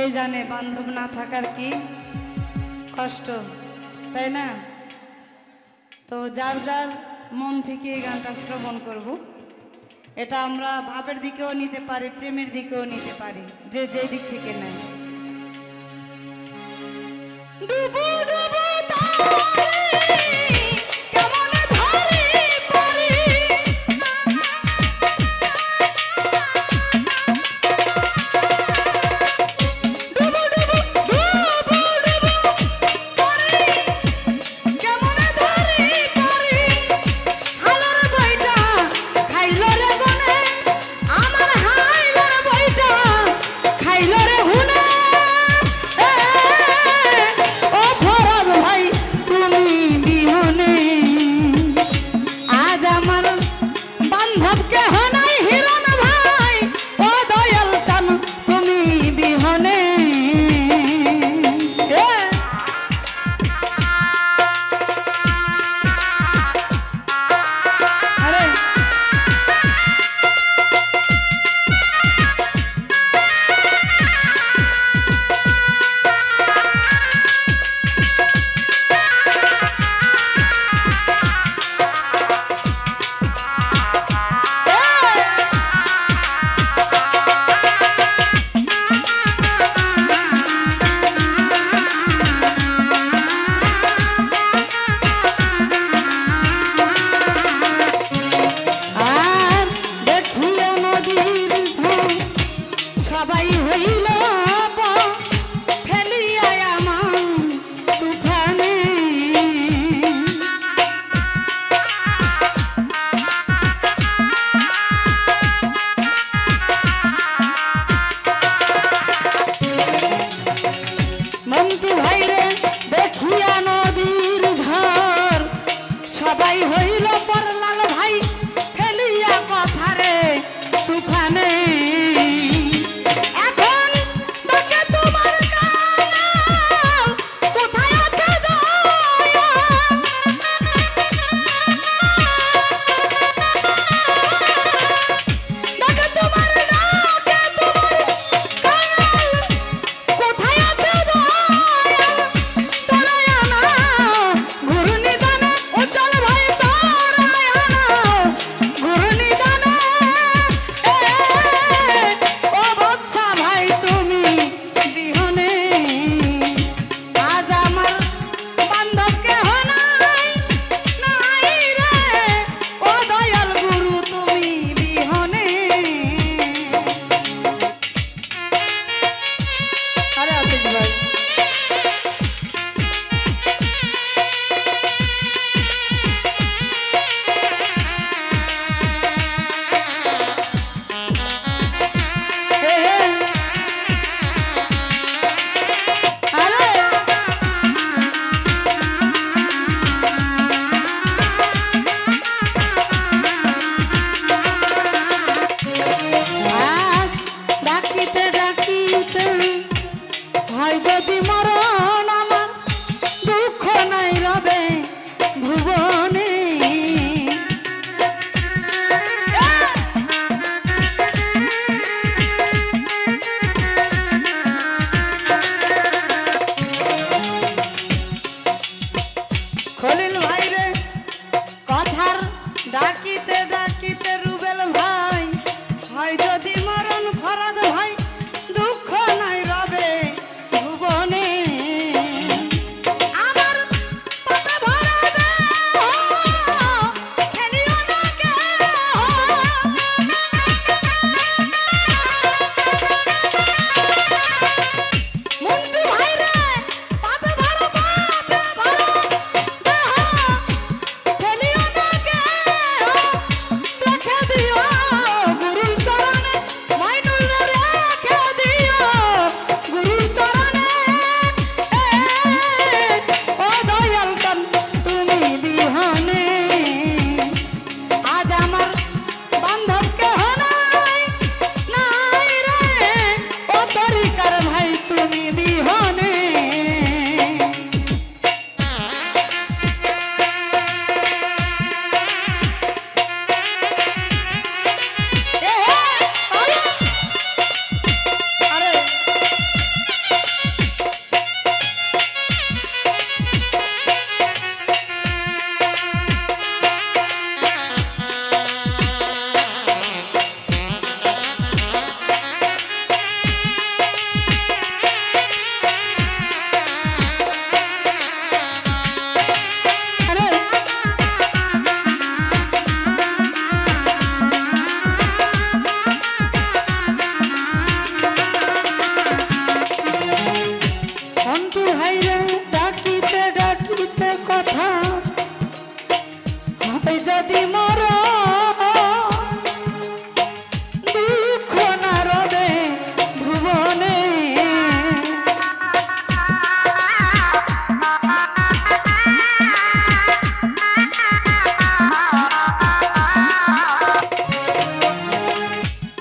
সেই জানে বান্ধব না থাকার কি কষ্ট, তাই না? তো যার যার মন থেকে এই গানটা শ্রবণ করব। এটা আমরা ভাবের দিকেও নিতে পারি, প্রেমের দিকেও নিতে পারি, যে যেই দিক থেকে নেয়।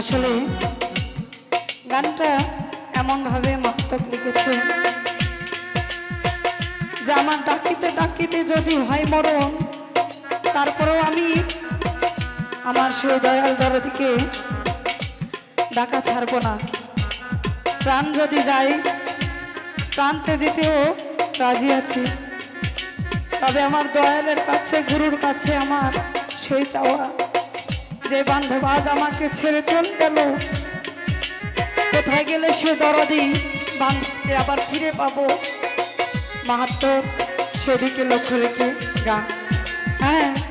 আসলে গানটা এমনভাবে মাস্তক লিখেছে যে আমার ডাকিতে ডাকিতে যদি হয় মরণ তারপরেও আমি আমার সেই দয়াল দরদিকে ডাকা ছাড়ব না। প্রাণ যদি যাই, প্রান্তে যেতেও রাজি আছি। তবে আমার দয়ালের কাছে, গুরুর কাছে আমার সেই চাওয়া। যে বান্ধব আজ আমাকে ছেড়ে চল গেল, কোথায় গেলে সে দরদি বান্ধবকে আবার ফিরে পাবো? মাহাত্ম সেদিকে লক্ষ্য রেখে গান। হ্যাঁ